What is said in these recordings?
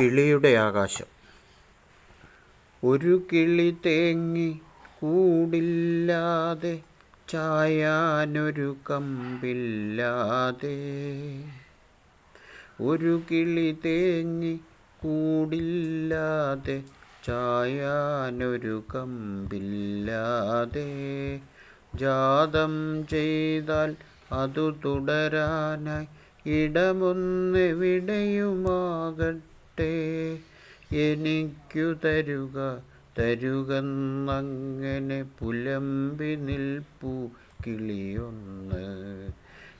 കിളിയുടെ ആകാശം. ഒരു കിളി തേങ്ങി കൂടില്ലാതെ ചായാനൊരു കമ്പില്ലാതെ. ഒരു കിളി തേങ്ങി കൂടില്ലാതെ ചായാനൊരു കമ്പില്ലാതെ. ജാതം ചെയ്താൽ അതു തുടരാനായി ഇടമൊന്നെവിടെയുമാകട്ടെ. എനിക്കു തരുക തരുകന്നങ്ങനെ പുലമ്പി നിൽപ്പു കിളിയൊന്ന്.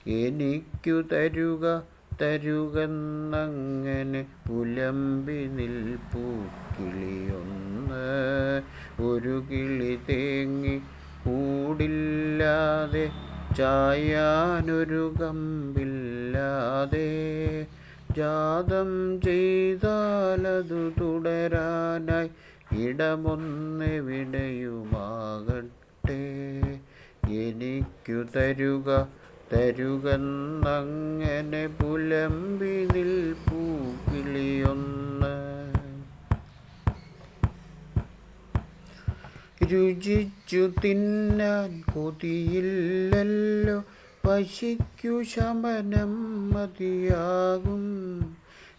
എനിക്കു തരുക തരുകന്നങ്ങനെ പുലമ്പി നിൽപ്പു കിളിയൊന്ന്. ഒരു കിളി തേങ്ങി കൂടില്ലാതെ ചായാനൊരു കമ്പില്ലാതെ ജാതം ചെയ്താലതു തുടരാനായി ഇടമൊന്നെവിടെയുമാകട്ടെ? എനിക്കു തരുക തരുകന്നങ്ങനെ പുലമ്പി നിൽപ്പൂ കിളിയൊന്ന്. രുചിച്ചു തിന്നാൻ കൊതിയില്ലല്ലോ. പശിക്കു ശമനം മതിയാകും.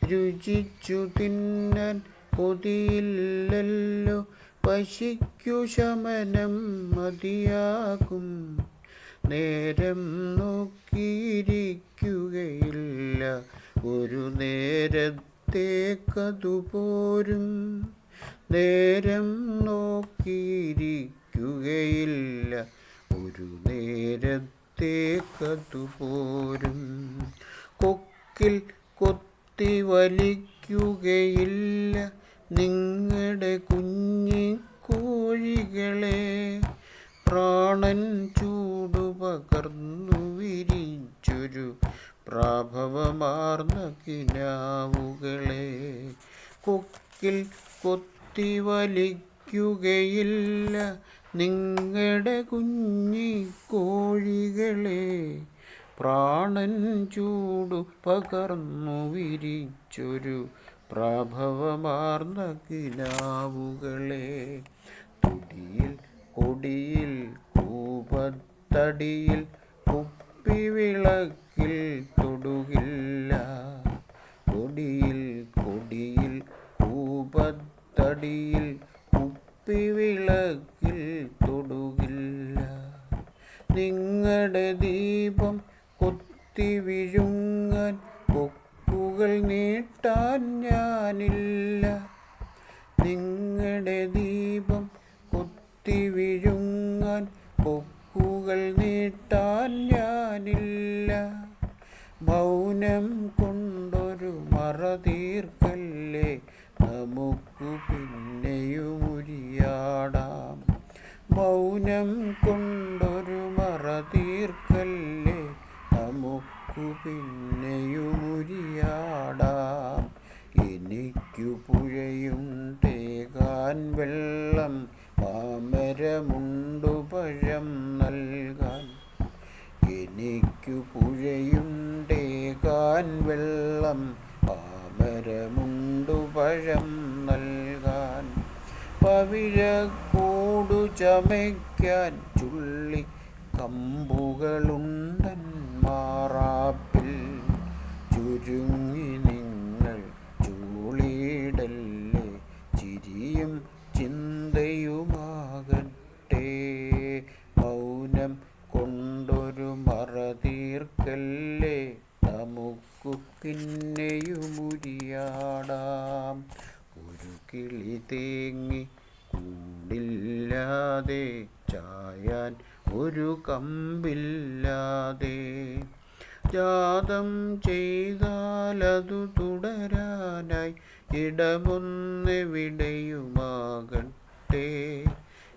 രുചിച്ചു തിന്നൻ കൊതിയില്ലല്ലോ. പശിക്കു ശമനം മതിയാകും. നേരം നോക്കിയിരിക്കുകയില്ല. ഒരു നേരത്തേക്കതു പോരും. നേരം നോക്കിയിരിക്കുകയില്ല. ഒരു നേരത്തേക്കതു പോരും കൊക്കിൽ കൊത്തി വലിക്കുകയില്ല നിങ്ങളുടെ കുഞ്ഞി കോഴികളെ. പ്രാണൻ ചൂടു പകർന്നു വിരിച്ചൊരു പ്രാഭവമാർന്ന കിനാവുകളെ. കൊക്കിൽ കൊത്തി വലിക്കുകയില്ല നിങ്ങളുടെ കുഞ്ഞി കോഴികളെ പ്രാണൻ ചൂടു പകർന്നു വിരിച്ചൊരു പ്രാഭവമാർന്ന കിനാവുകളെ. തുടിയിൽ കൊടിയിൽ കൂപത്തടിയിൽ കുപ്പിവിളക്കിൽ തൊടുകില്ല. കൊടിയിൽ കൊടിയിൽ കൂപത്തടിയിൽ കുപ്പിവിളക്കിൽ തൊടുകില്ല. നിങ്ങളുടെ ദീപം കൊത്തി വിഴുങ്ങാൻ കൊക്കുകൾ നീട്ടാൻ ഞാനില്ല. നിങ്ങളുടെ ദീപം കൊത്തി വിഴുങ്ങാൻ കൊക്കുകൾ നീട്ടാൻ ഞാനില്ല. മൗനം കൊണ്ടൊരു മറ തീർക്കല്ലേ തീർക്കല്ലേ? നമുക്കു പിന്നെയുമുരിയാടാം. എനിക്കു പുഴയും തേകാൻ വെള്ളം പാമരമുണ്ടു പഴം നൽകാൻ. എനിക്കു പുഴയും തേകാൻ വെള്ളം പാമരമുണ്ടു പഴം നൽകാൻ. പവിഴക്കൂടു ചമയ്ക്കാൻ ചുള്ളി കമ്പുകളുണ്ടൻ മാറാപ്പിൽ ചുരുങ്ങി നിങ്ങൾ ചൂളിയിടല്ലേ ചിരിയും ചിന്തയുമാകട്ടെ. മൗനം കൊണ്ടൊരു മറ തീർക്കല്ലേ നമുക്കു പിന്നെയുമുരിയാടാം. ഒരു കിളി തേങ്ങി കൂടില്ലാതെ ചായാൻ ഒരു കമ്പില്ലാതെ ജാതം ചെയ്താലതു തുടരാനായി ഇടമൊന്നെവിടെയുമാകട്ടെ?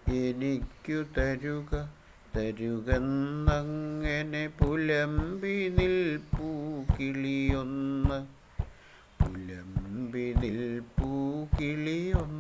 എനിക്കു തരുക തരുകന്നങ്ങനെ പുലമ്പി നിൽപ്പൂ കിളിയൊന്ന്. പുലമ്പി നിൽപ്പൂ കിളിയൊന്ന്.